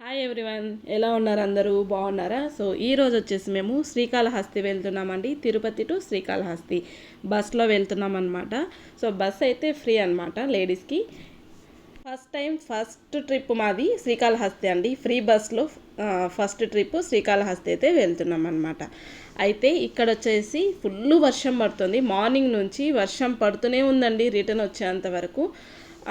Hi everyone ఎలా ఉన్నారు అందరూ? బాగున్నారా? సో ఈ రోజు వచ్చేసి మేము శ్రీకాళహస్తి వెళ్తున్నామండి. తిరుపతి టు శ్రీకాళహస్తి బస్లో వెళ్తున్నాం అనమాట సో బస్ అయితే ఫ్రీ అనమాట లేడీస్కి. ఫస్ట్ టైం ఫస్ట్ ట్రిప్ మాది శ్రీకాళహస్తి అండి. ఫ్రీ బస్లో ఫస్ట్ ట్రిప్ శ్రీకాళహస్తి అయితే వెళ్తున్నాం అనమాట అయితే ఇక్కడ వచ్చేసి ఫుల్ వర్షం పడుతుంది. మార్నింగ్ నుంచి వర్షం పడుతూనే ఉందండి రిటర్న్ వచ్చేంత వరకు.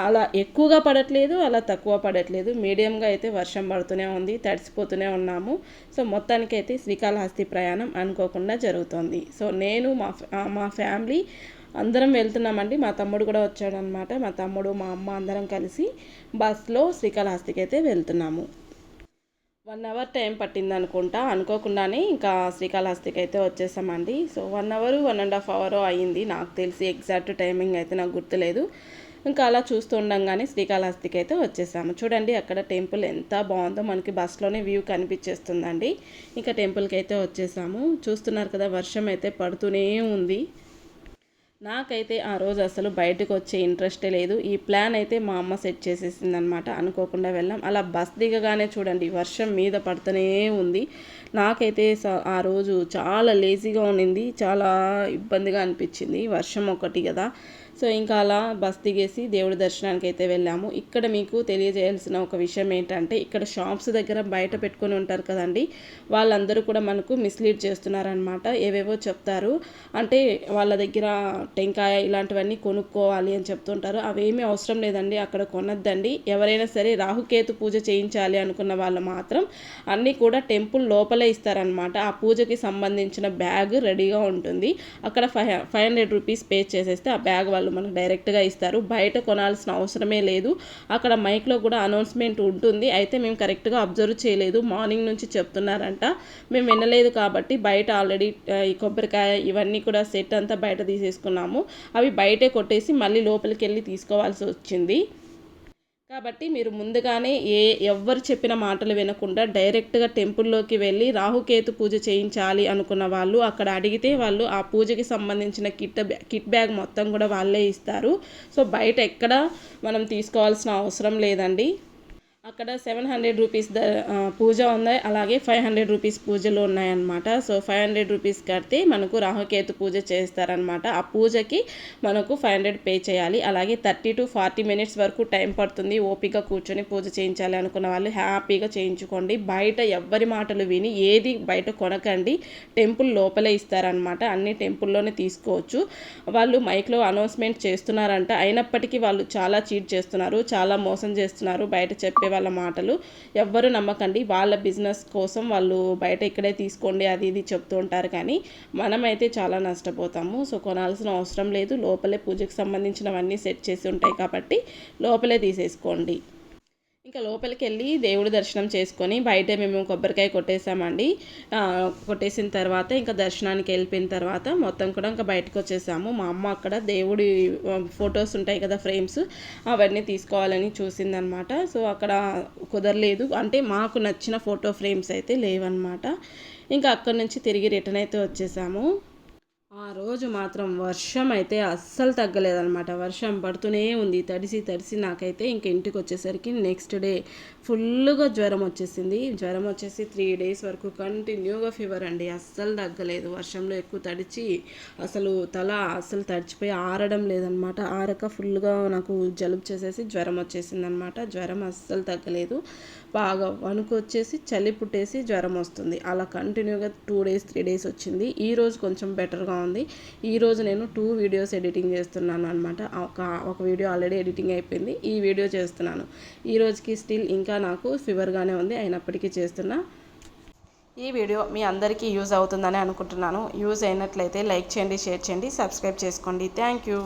అలా ఎక్కువగా పడట్లేదు అలా తక్కువ పడట్లేదు. మీడియంగా అయితే వర్షం పడుతూనే ఉంది తడిసిపోతూనే ఉన్నాము. సో మొత్తానికి అయితే శ్రీకాళహస్తి ప్రయాణం అనుకోకుండా జరుగుతుంది. సో నేను మా మా ఫ్యామిలీ అందరం వెళ్తున్నామండి. మా తమ్ముడు కూడా వచ్చాడనమాట. మా తమ్ముడు మా అమ్మ అందరం కలిసి బస్లో శ్రీకాళహస్తికి అయితే వెళ్తున్నాము. వన్ అవర్ టైం పట్టింది అనుకుంటా అనుకోకుండానే ఇంకా శ్రీకాళహస్తికి అయితే వచ్చేసామండి. So one hour one and half hour అయ్యింది. నాకు తెలిసి ఎగ్జాక్ట్ టైమింగ్ అయితే నాకు గుర్తులేదు. ఇంకా అలా చూస్తూ ఉండంగానే శ్రీకాళహస్తికి అయితే వచ్చేసాము. చూడండి అక్కడ టెంపుల్ ఎంత బాగుందో. మనకి బస్సులోనే వ్యూ కనిపించేస్తుందండి. ఇంకా టెంపుల్కి అయితే వచ్చేసాము. చూస్తున్నారు కదా వర్షం అయితే పడుతూనే ఉంది. నాకైతే ఆ రోజు అసలు బయటకు వచ్చే ఇంట్రెస్టే లేదు. ఈ ప్లాన్ అయితే మా అమ్మ సెట్ చేసేసింది అనమాట అనుకోకుండా వెళ్ళాం. అలా బస్ దిగగానే చూడండి వర్షం మీద పడుతూనే ఉంది. నాకైతే ఆ రోజు చాలా లేజీగా ఉండింది. చాలా ఇబ్బందిగా అనిపించింది. వర్షం ఒకటి కదా. సో ఇంకా అలా బస్ దిగేసి దేవుడి దర్శనానికి అయితే వెళ్ళాము. ఇక్కడ మీకు తెలియజేయాల్సిన ఒక విషయం ఏంటంటే ఇక్కడ షాప్స్ దగ్గర బయట పెట్టుకొని ఉంటారు కదండి. వాళ్ళందరూ కూడా మనకు మిస్లీడ్ చేస్తున్నారనమాట ఏవేవో చెప్తారు. అంటే వాళ్ళ దగ్గర టెంకాయ ఇలాంటివన్నీ కొనుక్కోవాలి అని చెప్తుంటారు. అవేమీ అవసరం లేదండి. అక్కడ కొనద్దండి. ఎవరైనా సరే రాహుకేతు పూజ చేయించాలి అనుకున్న వాళ్ళు మాత్రం అన్నీ కూడా టెంపుల్ లోపలే ఇస్తారనమాట ఆ పూజకి సంబంధించిన బ్యాగ్ రెడీగా ఉంటుంది. అక్కడ five five hundred rupees pay చేసేస్తే ఆ బ్యాగ్ వాళ్ళు మనకు డైరెక్ట్గా ఇస్తారు. బయట కొనాల్సిన అవసరమే లేదు. అక్కడ మైక్లో కూడా అనౌన్స్మెంట్ ఉంటుంది. అయితే మేము కరెక్ట్గా అబ్జర్వ్ చేయలేదు. మార్నింగ్ నుంచి చెప్తున్నారంట. మేము వినలేదు కాబట్టి బయట ఆల్రెడీ ఈ కొబ్బరికాయ ఇవన్నీ కూడా సెట్ అంతా బయట తీసుకున్నాము. అవి బయటే కొట్టేసి మళ్ళీ లోపలికి వెళ్ళి తీసుకోవాల్సి వచ్చింది. కాబట్టి మీరు ముందుగానే ఏ ఎవ్వరు చెప్పిన మాటలు వినకుండా డైరెక్ట్గా టెంపుల్లోకి వెళ్ళి రాహుకేతు పూజ చేయించాలి అనుకున్న వాళ్ళు అక్కడ అడిగితే వాళ్ళు ఆ పూజకి సంబంధించిన కిట్ కిట్ బ్యాగ్ మొత్తం కూడా వాళ్ళే ఇస్తారు. సో బయట ఎక్కడ మనం తీసుకోవాల్సిన అవసరం లేదండి. అక్కడ seven hundred rupees the puja ఉంది. అలాగే ఫైవ్ హండ్రెడ్ రూపీస్ పూజలు ఉన్నాయన్నమాట. సో ఫైవ్ హండ్రెడ్ రూపీస్ కడితే మనకు రాహుకేతు పూజ చేస్తారనమాట ఆ పూజకి మనకు ఫైవ్ హండ్రెడ్ పే చేయాలి. అలాగే థర్టీ టు ఫార్టీ మినిట్స్ వరకు టైం పడుతుంది ఓపిక కూర్చొని పూజ చేయించాలి అనుకున్న వాళ్ళు హ్యాపీగా చేయించుకోండి. బయట ఎవ్వరి మాటలు విని ఏది బయట కొనకండి. టెంపుల్ లోపలే ఇస్తారనమాట అన్ని టెంపుల్లోనే తీసుకోవచ్చు. వాళ్ళు మైక్లో అనౌన్స్మెంట్ చేస్తున్నారంట. అయినప్పటికీ వాళ్ళు చాలా చీట్ చేస్తున్నారు. చాలా మోసం చేస్తున్నారు. బయట చెప్పే వాళ్ళ మాటలు. ఎవ్వరు నమ్మకండి. వాళ్ళ బిజినెస్ కోసం వాళ్ళు బయట ఇక్కడే తీసుకోండి అది ఇది చెప్తూ ఉంటారు కానీ మనమైతే చాలా నష్టపోతాము. సో కొనాల్సిన అవసరం లేదు. లోపలే పూజకు సంబంధించినవన్నీ సెట్ చేసి ఉంటాయి కాబట్టి లోపలే తీసేసుకోండి. ఇంకా లోపలికి వెళ్ళి దేవుడి దర్శనం చేసుకొని బయట మేము కొబ్బరికాయ కొట్టేసామండి. కొట్టేసిన తర్వాత ఇంకా దర్శనానికి వెళ్ళిపోయిన తర్వాత మొత్తం కూడా ఇంకా బయటకు వచ్చేసాము. మా అమ్మ అక్కడ దేవుడి ఫొటోస్ ఉంటాయి కదా ఫ్రేమ్స్ అవన్నీ తీసుకోవాలని చూసిందనమాట. సో అక్కడ కుదరలేదు. అంటే మాకు నచ్చిన ఫోటో ఫ్రేమ్స్ అయితే లేవన్నమాట ఇంకా అక్కడి నుంచి తిరిగి రిటర్న్ అయితే వచ్చేసాము. ఆ రోజు మాత్రం వర్షం అయితే అస్సలు తగ్గలేదనమాట వర్షం పడుతూనే ఉంది. తడిసి తడిసి నాకైతే ఇంక ఇంటికి వచ్చేసరికి నెక్స్ట్ డే ఫుల్గా జ్వరం వచ్చేసింది. జ్వరం వచ్చేసి త్రీ డేస్ వరకు కంటిన్యూగా ఫీవర్ అండి. అస్సలు తగ్గలేదు. వర్షంలో ఎక్కువ తడిచి అసలు తల అస్సలు తడిచిపోయి ఆరడం లేదనమాట ఆరక ఫుల్గా నాకు జలుబు చేసేసి జ్వరం వచ్చేసింది అనమాట జ్వరం అస్సలు తగ్గలేదు. బాగా వణుకు వచ్చేసి చలి పుట్టేసి జ్వరం వస్తుంది. అలా కంటిన్యూగా టూ డేస్ త్రీ డేస్ వచ్చింది. ఈరోజు కొంచెం బెటర్గా ఉంది. ఈరోజు నేను టూ వీడియోస్ ఎడిటింగ్ చేస్తున్నాను అనమాట ఒక ఒక వీడియో ఆల్రెడీ ఎడిటింగ్ అయిపోయింది. ఈ వీడియో చేస్తున్నాను. ఈ రోజుకి స్టిల్ ఇంకా నాకు ఫీవర్గానే ఉంది. అయినప్పటికీ చేస్తున్నా ఈ వీడియో మీ అందరికీ యూజ్ అవుతుందని అనుకుంటున్నాను. యూజ్ అయినట్లయితే లైక్ చేయండి షేర్ చేయండి సబ్స్క్రైబ్ చేసుకోండి. Thank you.